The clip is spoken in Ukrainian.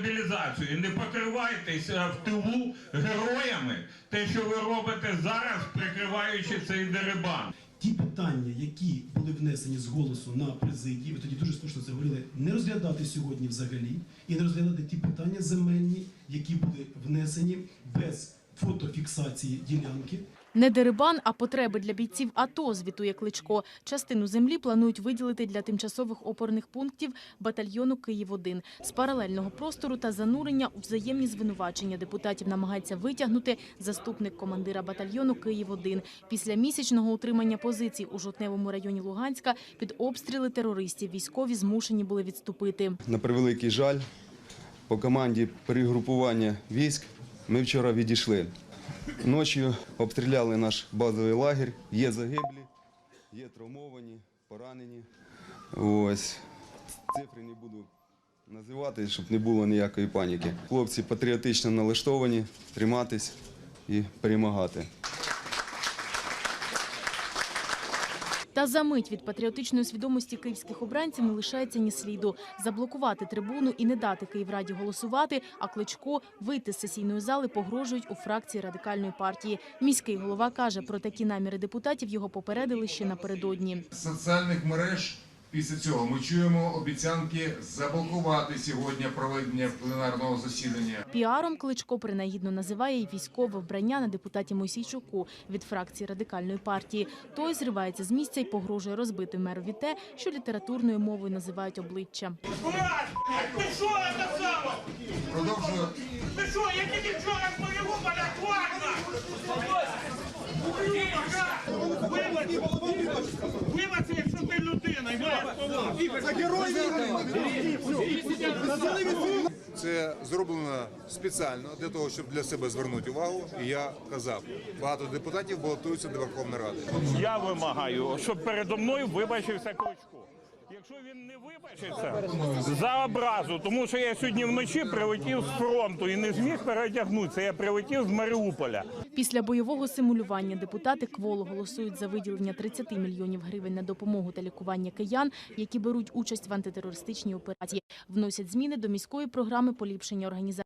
мобілізацію. Не покривайтеся в тилу героями, те, що ви робите зараз, прикриваючи цей дерибан. Ті питання, які були внесені з голосу на президії, ви тоді дуже слушно це говорили, не розглядати сьогодні взагалі і не розглядати ті питання земельні, які були внесені без фотофіксації ділянки. Не дерибан, а потреби для бійців АТО, звітує Кличко. Частину землі планують виділити для тимчасових опорних пунктів батальйону «Київ-1». З паралельного простору та занурення у взаємні звинувачення депутатів намагається витягнути заступник командира батальйону «Київ-1». Після місячного утримання позицій у Жовтневому районі Луганська під обстріли терористів військові змушені були відступити. На превеликий жаль, по команді перегрупування військ ми вчора відійшли. Ночі обстріляли наш базовий лагерь, є загиблі, є травмовані, поранені. Ось. Цифри не буду називати, щоб не було ніякої паніки. Хлопці патріотично налаштовані, триматись і перемагати. Та за мить від патріотичної свідомості київських обранців не лишається ні сліду. Заблокувати трибуну і не дати Київраді голосувати, а Кличко вийти з сесійної зали погрожують у фракції радикальної партії. Міський голова каже, про такі наміри депутатів його попередили ще напередодні. Соціальних мереж після цього ми чуємо обіцянки заблокувати сьогодні проведення пленарного засідання. Піаром Кличко принагідно називає й військове вбрання на депутаті Мойсійчуку від фракції радикальної партії. Той зривається з місця і погрожує розбити мерові те, що літературною мовою називають обличчя. Ти що це саме? Продовжую Ти що, я тільки вчора з Маріуполя, хватна! Вибачте, Це зроблено спеціально для того, щоб для себе звернути увагу. І я казав, багато депутатів балотуються до Верховної Ради. Я вимагаю, щоб передо мною вибачився Кличко. Якщо він не вибачиться за образу, тому що я сьогодні вночі прилетів з фронту і не зміг перетягнутися. Я прилетів з Маріуполя. Після бойового симулювання депутати кволо голосують за виділення 30 мільйонів гривень на допомогу та лікування киян, які беруть участь в антитерористичній операції. Вносять зміни до міської програми поліпшення організації